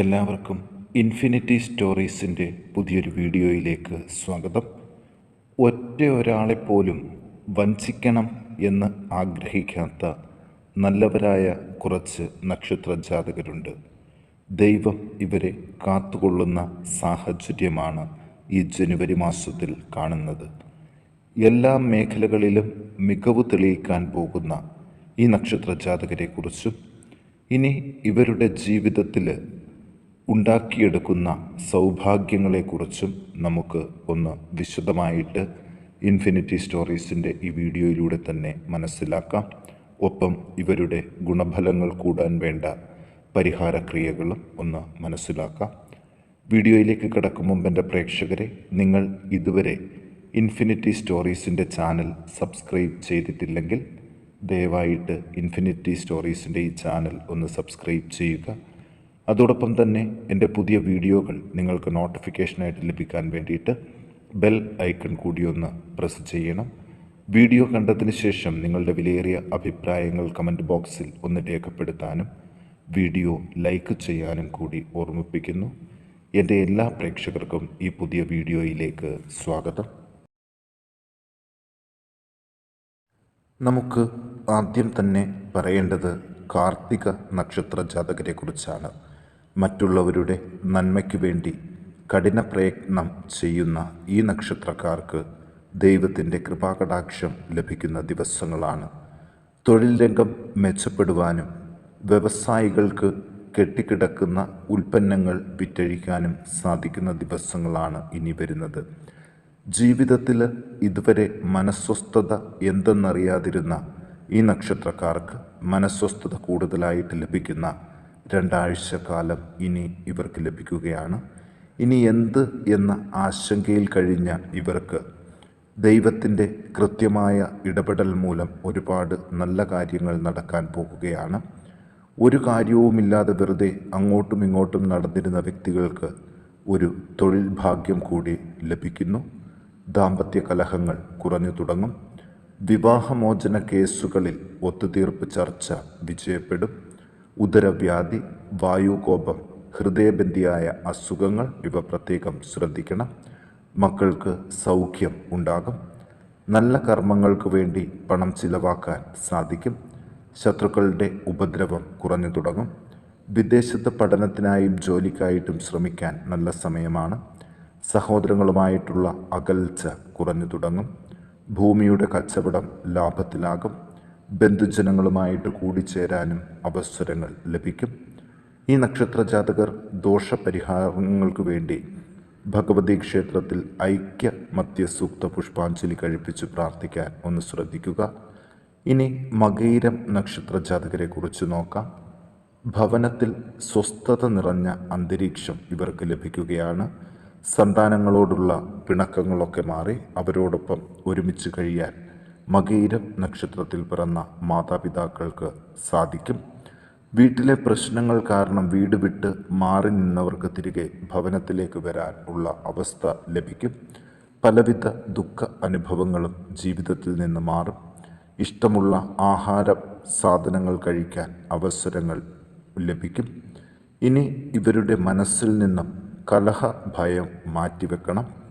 എല്ലാവർക്കും ഇൻഫിനിറ്റി സ്റ്റോറീസിന്റെ പുതിയൊരു വീഡിയോയിലേക്ക് സ്വാഗതം. ഒറ്റ ഒരാളെപ്പോലും വഞ്ചിക്കണം എന്ന് ആഗ്രഹിക്കാത്ത നല്ലവരായ കുറച്ച് നക്ഷത്ര ജാതകരുണ്ട്. ദൈവം ഇവരെ കാത്തുകൊള്ളുന്ന സാഹചര്യമാണ് ഈ ജനുവരി മാസത്തിൽ കാണുന്നത്. എല്ലാ മേഖലകളിലും മികവ് തെളിയിക്കാൻ പോകുന്ന ഈ നക്ഷത്ര ജാതകരെക്കുറിച്ചും ഇനി ഇവരുടെ ജീവിതത്തിൽ ഉണ്ടാക്കിയെടുക്കുന്ന സൗഭാഗ്യങ്ങളെക്കുറിച്ചും നമുക്ക് ഒന്ന് വിശദമായിട്ട് ഇൻഫിനിറ്റി സ്റ്റോറീസിന്റെ ഈ വീഡിയോയിലൂടെ തന്നെ മനസ്സിലാക്കാം. ഒപ്പം ഇവരുടെ ഗുണഫലങ്ങൾ കൂടാൻ വേണ്ട പരിഹാരക്രിയകളും ഒന്ന് മനസ്സിലാക്കാം. വീഡിയോയിലേക്ക് കിടക്കും മുമ്പ് എന്റെ പ്രേക്ഷകരെ നിങ്ങൾ ഇതുവരെ ഇൻഫിനിറ്റി സ്റ്റോറീസിന്റെ ചാനൽ സബ്സ്ക്രൈബ് ചെയ്തിട്ടില്ലെങ്കിൽ ദയവായിട്ട് ഇൻഫിനിറ്റി സ്റ്റോറീസിന്റെ ഈ ചാനൽ ഒന്ന് സബ്സ്ക്രൈബ് ചെയ്യുക. അതോടൊപ്പം തന്നെ എന്റെ പുതിയ വീഡിയോകൾ നിങ്ങൾക്ക് നോട്ടിഫിക്കേഷനായിട്ട് ലഭിക്കാൻ വേണ്ടിയിട്ട് ബെൽ ഐക്കൺ കൂടി ഒന്ന് പ്രസ് ചെയ്യണം. വീഡിയോ കണ്ടതിന് ശേഷം നിങ്ങളുടെ വിലയേറിയ അഭിപ്രായങ്ങൾ കമന്റ് ബോക്സിൽ ഒന്ന് രേഖപ്പെടുത്താനും വീഡിയോ ലൈക്ക് ചെയ്യാനും കൂടി ഓർമ്മിപ്പിക്കുന്നു. എന്റെ എല്ലാ പ്രേക്ഷകർക്കും ഈ പുതിയ വീഡിയോയിലേക്ക് സ്വാഗതം. നമുക്ക് ആദ്യം തന്നെ പറയേണ്ടത് കാർത്തിക നക്ഷത്ര ജാതകരെക്കുറിച്ചാണ്. മറ്റുള്ളവരുടെ നന്മയ്ക്കു വേണ്ടി കഠിന പ്രയത്നം ചെയ്യുന്ന ഈ നക്ഷത്രക്കാർക്ക് ദൈവത്തിന്റെ കൃപാകടാക്ഷം ലഭിക്കുന്ന ദിവസങ്ങളാണ്. തൊഴിൽ രംഗം മെച്ചപ്പെടുവാനും വ്യവസായികൾക്ക് കെട്ടിക്കിടക്കുന്ന ഉൽപ്പന്നങ്ങൾ വിറ്റഴിക്കാനും സാധിക്കുന്ന ദിവസങ്ങളാണ് ഇനി വരുന്നത്. ജീവിതത്തിൽ ഇതുവരെ മനസ്വസ്ഥത എന്തെന്നറിയാതിരുന്ന ഈ നക്ഷത്രക്കാർക്ക് മനസ്വസ്ഥത കൂടുതലായിട്ട് ലഭിക്കുന്ന രണ്ടാഴ്ച കാലം ഇനി ഇവർക്ക് ലഭിക്കുകയാണ്. ഇനി എന്ത് എന്ന ആശങ്കയിൽ കഴിഞ്ഞ ഇവർക്ക് ദൈവത്തിന്റെ കൃത്യമായ ഇടപെടൽ മൂലം ഒരുപാട് നല്ല കാര്യങ്ങൾ നടക്കാൻ പോകുകയാണ്. ഒരു കാര്യവുമില്ലാതെ വെറുതെ അങ്ങോട്ടും ഇങ്ങോട്ടും നടന്നിരുന്ന വ്യക്തികൾക്ക് ഒരു തൊഴിൽ ഭാഗ്യം കൂടി ലഭിക്കുന്നു. ദാമ്പത്യ കലഹങ്ങൾ കുറഞ്ഞു തുടങ്ങും. വിവാഹമോചന കേസുകളിൽ ഒത്തുതീർപ്പ് ചർച്ച വിജയപ്പെടും. ഉദരവ്യാധി വായുകോപം ഹൃദയബന്ധിയായ അസുഖങ്ങൾ ഇവ പ്രത്യേകം ശ്രദ്ധിക്കണം. മക്കൾക്ക് സൗഖ്യം ഉണ്ടാകും. നല്ല കർമ്മങ്ങൾക്ക് വേണ്ടി പണം ചിലവാക്കാൻ സാധിക്കും. ശത്രുക്കളുടെ ഉപദ്രവം കുറഞ്ഞു തുടങ്ങും. വിദേശത്ത് പഠനത്തിനായും ജോലിക്കായിട്ടും ശ്രമിക്കാൻ നല്ല സമയമാണ്. സഹോദരങ്ങളുമായിട്ടുള്ള അകൽച്ച കുറഞ്ഞു തുടങ്ങും. ഭൂമിയുടെ കച്ചവടം ലാഭത്തിലാകും. ബന്ധുജനങ്ങളുമായിട്ട് കൂടിച്ചേരാനും അവസരങ്ങൾ ലഭിക്കും. ഈ നക്ഷത്ര ജാതകർ ദോഷപരിഹാരങ്ങൾക്ക് വേണ്ടി ഭഗവതി ക്ഷേത്രത്തിൽ ഐക്യ മധ്യസൂക്ത പുഷ്പാഞ്ജലി കഴിപ്പിച്ച് പ്രാർത്ഥിക്കാൻ ഒന്ന് ശ്രദ്ധിക്കുക. ഇനി മകൈരം നക്ഷത്ര ജാതകരെ കുറിച്ച് നോക്കാം. ഭവനത്തിൽ സ്വസ്ഥത നിറഞ്ഞ അന്തരീക്ഷം ഇവർക്ക് ലഭിക്കുകയാണ്. സന്താനങ്ങളോടുള്ള പിണക്കങ്ങളൊക്കെ മാറി അവരോടൊപ്പം ഒരുമിച്ച് കഴിയാൻ മകയിരം നക്ഷത്രത്തിൽ പിറന്ന മാതാപിതാക്കൾക്ക് സാധിക്കും. വീട്ടിലെ പ്രശ്നങ്ങൾ കാരണം വീട് വിട്ട് മാറി നിന്നവർക്ക് തിരികെ ഭവനത്തിലേക്ക് വരാൻ ഉള്ള അവസ്ഥ ലഭിക്കും. പലവിധ ദുഃഖ അനുഭവങ്ങളും ജീവിതത്തിൽ നിന്ന് മാറും. ഇഷ്ടമുള്ള ആഹാര സാധനങ്ങൾ കഴിക്കാൻ അവസരങ്ങൾ ലഭിക്കും. ഇനി ഇവരുടെ മനസ്സിൽ നിന്നും കലഹ ഭയം മാറ്റിവെക്കണം.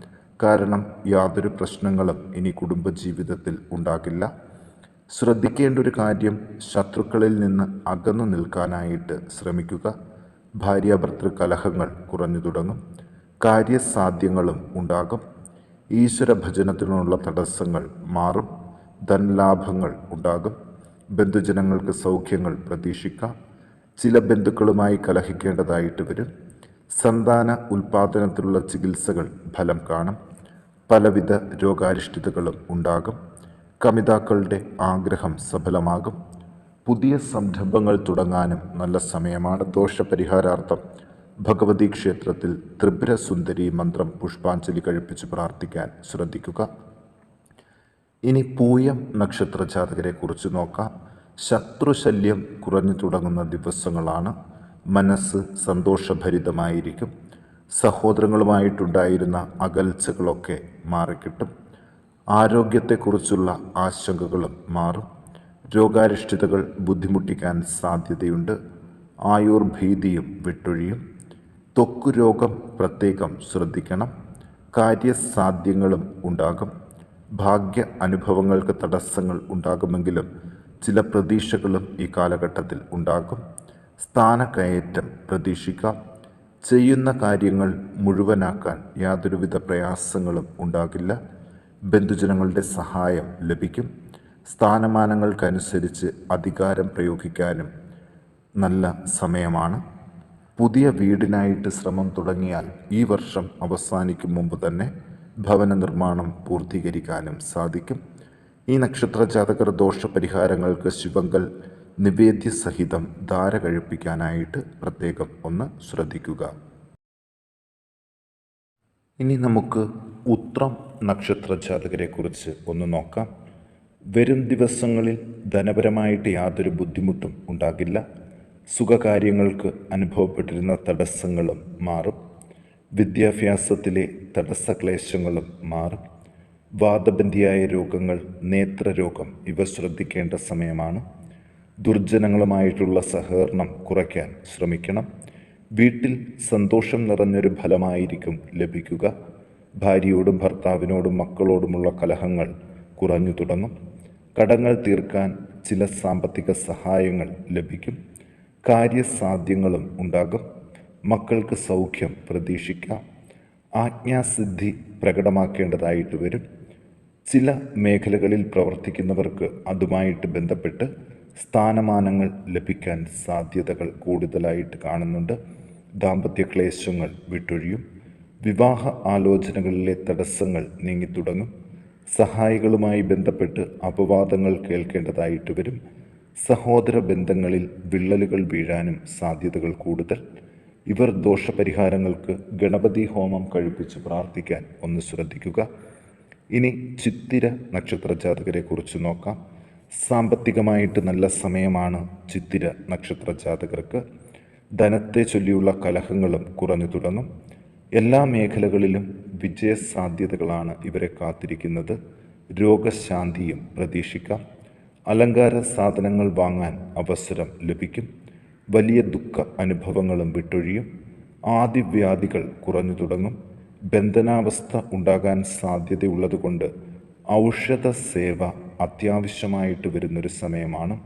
കാരണം യാതൊരു പ്രശ്നങ്ങളും ഇനി കുടുംബജീവിതത്തിൽ ഉണ്ടാകില്ല. ശ്രദ്ധിക്കേണ്ട ഒരു കാര്യം ശത്രുക്കളിൽ നിന്ന് അകന്നു നിൽക്കാനായിട്ട് ശ്രമിക്കുക. ഭാര്യ ഭർത്തൃ കലഹങ്ങൾ കുറഞ്ഞു തുടങ്ങും. കാര്യസാധ്യങ്ങളും ഉണ്ടാകും. ഈശ്വര ഭജനത്തിനുള്ള തടസ്സങ്ങൾ മാറും. ധനലാഭങ്ങൾ ഉണ്ടാകും. ബന്ധുജനങ്ങൾക്ക് സൗഖ്യങ്ങൾ പ്രതീക്ഷിക്കാം. ചില ബന്ധുക്കളുമായി കലഹിക്കേണ്ടതായിട്ട് വരും. സന്താന ഉൽപാദനത്തിലുള്ള ചികിത്സകൾ ഫലം കാണും. പലവിധ രോഗാരിഷ്ഠിതകളും ഉണ്ടാകും. കമിതാക്കളുടെ ആഗ്രഹം സഫലമാകും. പുതിയ സംരംഭങ്ങൾ തുടങ്ങാനും നല്ല സമയമാണ്. ദോഷപരിഹാരാർത്ഥം ഭഗവതി ക്ഷേത്രത്തിൽ ത്രിപുര സുന്ദരി മന്ത്രം പുഷ്പാഞ്ജലി കഴിപ്പിച്ച് പ്രാർത്ഥിക്കാൻ ശ്രദ്ധിക്കുക. ഇനി പൂയം നക്ഷത്ര ജാതകരെ കുറിച്ച് നോക്കാം. ശത്രുശല്യം കുറഞ്ഞു തുടങ്ങുന്ന ദിവസങ്ങളാണ്. മനസ്സ് സന്തോഷഭരിതമായിരിക്കും. സഹോദരങ്ങളുമായിട്ടുണ്ടായിരുന്ന അകൽച്ചകളൊക്കെ മാറിക്കിട്ടും. ആരോഗ്യത്തെക്കുറിച്ചുള്ള ആശങ്കകളും മാറും. രോഗാരിഷ്ഠിതകൾ ബുദ്ധിമുട്ടിക്കാൻ സാധ്യതയുണ്ട്. ആയുർഭീതിയും വിട്ടൊഴിയും. തൊക്കു രോഗം പ്രത്യേകം ശ്രദ്ധിക്കണം. കാര്യസാധ്യങ്ങളും ഉണ്ടാകും. ഭാഗ്യ അനുഭവങ്ങൾക്ക് തടസ്സങ്ങൾ ഉണ്ടാകുമെങ്കിലും ചില പ്രതീക്ഷകളും ഈ കാലഘട്ടത്തിൽ ഉണ്ടാകും. സ്ഥാനക്കയറ്റം പ്രതീക്ഷിക്കാം. ചെയ്യുന്ന കാര്യങ്ങൾ മുഴുവനാക്കാൻ യാതൊരുവിധ പ്രയാസങ്ങളും ഉണ്ടാകില്ല. ബന്ധുജനങ്ങളുടെ സഹായം ലഭിക്കും. സ്ഥാനമാനങ്ങൾക്കനുസരിച്ച് അധികാരം പ്രയോഗിക്കാനും നല്ല സമയമാണ്. പുതിയ വീടിനായിട്ട് ശ്രമം തുടങ്ങിയാൽ ഈ വർഷം അവസാനിക്കും മുമ്പ് തന്നെ ഭവന നിർമ്മാണം പൂർത്തീകരിക്കാനും സാധിക്കും. ഈ നക്ഷത്ര ജാതകർ ദോഷപരിഹാരങ്ങൾക്ക് ശിവങ്കൽ നിവേദ്യ സഹിതം ധാര കഴിപ്പിക്കാനായിട്ട് പ്രത്യേകം ഒന്ന് ശ്രദ്ധിക്കുക. ഇനി നമുക്ക് ഉത്രം നക്ഷത്ര ജാതകരെ കുറിച്ച് ഒന്ന് നോക്കാം. വരും ദിവസങ്ങളിൽ ധനപരമായിട്ട് യാതൊരു ബുദ്ധിമുട്ടും ഉണ്ടാകില്ല. സുഖകാര്യങ്ങൾക്ക് അനുഭവപ്പെട്ടിരുന്ന തടസ്സങ്ങളും മാറും. വിദ്യാഭ്യാസത്തിലെ തടസ്സക്ലേശങ്ങളും മാറും. വാദബന്ധിയായ രോഗങ്ങൾ നേത്രരോഗം ഇവ ശ്രദ്ധിക്കേണ്ട സമയമാണ്. ദുർജനങ്ങളുമായിട്ടുള്ള സഹകരണം കുറയ്ക്കാൻ ശ്രമിക്കണം. വീട്ടിൽ സന്തോഷം നിറഞ്ഞൊരു ഫലമായിരിക്കും ലഭിക്കുക. ഭാര്യയോടും ഭർത്താവിനോടും മക്കളോടുമുള്ള കലഹങ്ങൾ കുറഞ്ഞു തുടങ്ങും. കടങ്ങൾ തീർക്കാൻ ചില സാമ്പത്തിക സഹായങ്ങൾ ലഭിക്കും. കാര്യസാധ്യങ്ങളും ഉണ്ടാകും. മക്കൾക്ക് സൗഖ്യം പ്രതീക്ഷിക്കാം. ആജ്ഞാസിദ്ധി പ്രകടമാക്കേണ്ടതായിട്ട് വരും. ചില മേഖലകളിൽ പ്രവർത്തിക്കുന്നവർക്ക് അതുമായിട്ട് ബന്ധപ്പെട്ട് സ്ഥാനമാനങ്ങൾ ലഭിക്കാൻ സാധ്യതകൾ കൂടുതലായിട്ട് കാണുന്നുണ്ട്. ദാമ്പത്യ ക്ലേശങ്ങൾ വിട്ടൊഴിയും. വിവാഹ ആലോചനകളിലെ തടസ്സങ്ങൾ നീങ്ങിത്തുടങ്ങും. സഹായികളുമായി ബന്ധപ്പെട്ട് അപവാദങ്ങൾ കേൾക്കേണ്ടതായിട്ട് വരും. സഹോദര ബന്ധങ്ങളിൽ വിള്ളലുകൾ വീഴാനും സാധ്യതകൾ കൂടുതൽ. ഇവർ ദോഷപരിഹാരങ്ങൾക്ക് ഗണപതി ഹോമം കഴിപ്പിച്ച് പ്രാർത്ഥിക്കാൻ ഒന്ന് ശ്രദ്ധിക്കുക. ഇനി ചിത്തിര നക്ഷത്ര ജാതകരെ കുറിച്ച് നോക്കാം. സാമ്പത്തികമായിട്ട് നല്ല സമയമാണ് ചിത്തിര നക്ഷത്ര ജാതകർക്ക് ധനത്തെ ചൊല്ലിയുള്ള കലഹങ്ങളും കുറഞ്ഞു തുടങ്ങും. എല്ലാ മേഖലകളിലും വിജയസാധ്യതകളാണ് ഇവരെ കാത്തിരിക്കുന്നത്. രോഗശാന്തിയും പ്രതീക്ഷിക്കാം. അലങ്കാര സാധനങ്ങൾ വാങ്ങാൻ അവസരം ലഭിക്കും. വലിയ ദുഃഖ അനുഭവങ്ങളും വിട്ടൊഴിയും. ആദിവ്യാധികൾ കുറഞ്ഞു തുടങ്ങും. ബന്ധനാവസ്ഥ ഉണ്ടാകാൻ സാധ്യതയുള്ളതുകൊണ്ട് ഔഷധ സേവ അത്യാവശ്യമായിട്ട് വരുന്നൊരു സമയമാണ്.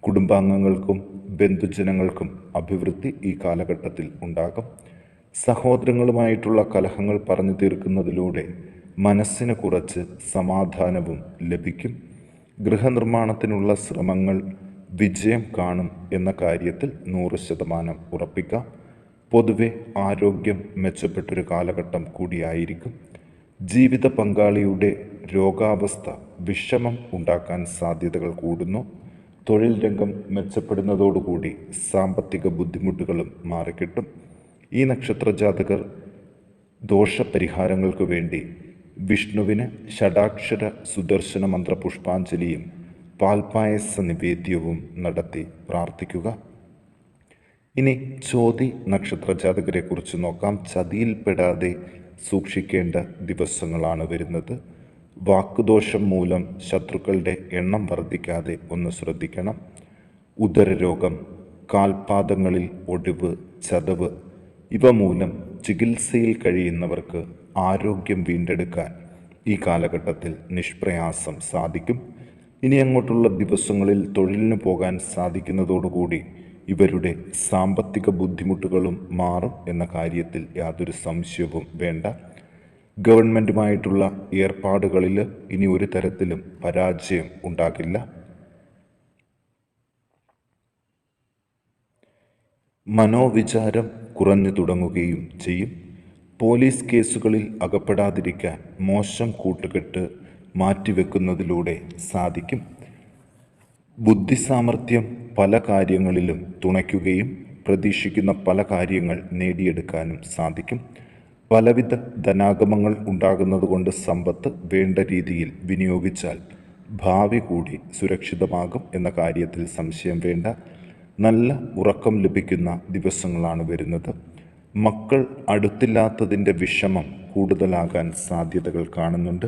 കുടുംബാംഗങ്ങൾക്കും ബന്ധുജനങ്ങൾക്കും അഭിവൃദ്ധി ഈ കാലഘട്ടത്തിൽ ഉണ്ടാകും. സഹോദരങ്ങളുമായിട്ടുള്ള കലഹങ്ങൾ പറഞ്ഞു തീർക്കുന്നതിലൂടെ മനസ്സിന് കുറച്ച് സമാധാനവും ലഭിക്കും. ഗൃഹനിർമ്മാണത്തിനുള്ള ശ്രമങ്ങൾ വിജയം കാണും എന്ന കാര്യത്തിൽ നൂറ് ശതമാനം ഉറപ്പിക്കാം. പൊതുവെ ആരോഗ്യം മെച്ചപ്പെട്ടൊരു കാലഘട്ടം കൂടിയായിരിക്കും. ജീവിത പങ്കാളിയുടെ രോഗാവസ്ഥ വിഷമം ഉണ്ടാക്കാൻ സാധ്യതകൾ കൂടുന്നു. തൊഴിൽ രംഗം മെച്ചപ്പെടുന്നതോടുകൂടി സാമ്പത്തിക ബുദ്ധിമുട്ടുകളും മാറിക്കിട്ടും. ഈ നക്ഷത്ര ജാതകർ ദോഷപരിഹാരങ്ങൾക്ക് വേണ്ടി വിഷ്ണുവിന് ഷഡാക്ഷര സുദർശന മന്ത്ര പുഷ്പാഞ്ജലിയും പാൽപായസ നിവേദ്യവും നടത്തി പ്രാർത്ഥിക്കുക. ഇനി ചോതി നക്ഷത്ര ജാതകരെക്കുറിച്ച് നോക്കാം. ചതിയിൽപ്പെടാതെ സൂക്ഷിക്കേണ്ട ദിവസങ്ങളാണ് വരുന്നത്. വാക്കുദോഷം മൂലം ശത്രുക്കളുടെ എണ്ണം വർദ്ധിക്കാതെ ഒന്ന് ശ്രദ്ധിക്കണം. ഉദരരോഗം കാൽപാദങ്ങളിൽ ഒടിവ് ചതവ് ഇവ മൂലം ചികിത്സയിൽ കഴിയുന്നവർക്ക് ആരോഗ്യം വീണ്ടെടുക്കാൻ ഈ കാലഘട്ടത്തിൽ നിഷ്പ്രയാസം സാധിക്കും. ഇനി അങ്ങോട്ടുള്ള ദിവസങ്ങളിൽ തൊഴിലിന് പോകാൻ സാധിക്കുന്നതോടുകൂടി ഇവരുടെ സാമ്പത്തിക ബുദ്ധിമുട്ടുകളും മാറും എന്ന കാര്യത്തിൽ യാതൊരു സംശയവും വേണ്ട. ഗവൺമെന്റുമായിട്ടുള്ള ഏർപ്പാടുകളിൽ ഇനി ഒരു തരത്തിലും പരാജയം ഉണ്ടാകില്ല. മനോവിചാരം കുറഞ്ഞു തുടങ്ങുകയും ചെയ്യും. പോലീസ് കേസുകളിൽ അകപ്പെടാതിരിക്കാൻ മോശം കൂട്ടുകെട്ട് മാറ്റിവെക്കുന്നതിലൂടെ സാധിക്കും. ബുദ്ധിസാമർഥ്യം പല കാര്യങ്ങളിലും തുണയ്ക്കുകയും പ്രതീക്ഷിക്കുന്ന പല കാര്യങ്ങൾ നേടിയെടുക്കാനും സാധിക്കും. പലവിധ ധനാഗമങ്ങൾ ഉണ്ടാകുന്നതുകൊണ്ട് സമ്പത്ത് വേണ്ട രീതിയിൽ വിനിയോഗിച്ചാൽ ഭാവി കൂടി സുരക്ഷിതമാകും എന്ന കാര്യത്തിൽ സംശയം വേണ്ട. നല്ല ഉറക്കം ലഭിക്കുന്ന ദിവസങ്ങളാണ് വരുന്നത്. മക്കൾ അടുത്തില്ലാത്തതിന്റെ വിഷമം കൂടുതലാകാൻ സാധ്യതകൾ കാണുന്നുണ്ട്.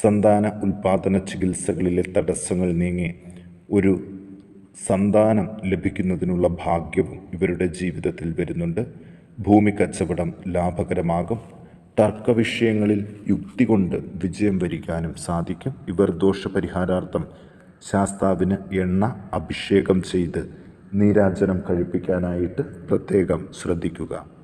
സന്താന ഉൽപാദന ചികിത്സകളിലെ തടസ്സങ്ങൾ നീങ്ങി ഒരു സന്താനം ലഭിക്കുന്നതിനുള്ള ഭാഗ്യവും ഇവരുടെ ജീവിതത്തിൽ വരുന്നുണ്ട്. ഭൂമി കച്ചവടം ലാഭകരമാകും. തർക്ക വിഷയങ്ങളിൽ യുക്തി കൊണ്ട് വിജയം വരിക്കാനും സാധിക്കും. ഇവർ ദോഷപരിഹാരാർത്ഥം ശാസ്താവിന് എണ്ണ അഭിഷേകം ചെയ്ത് നീരാജനം കഴിപ്പിക്കാനായിട്ട് പ്രത്യേകം ശ്രദ്ധിക്കുക.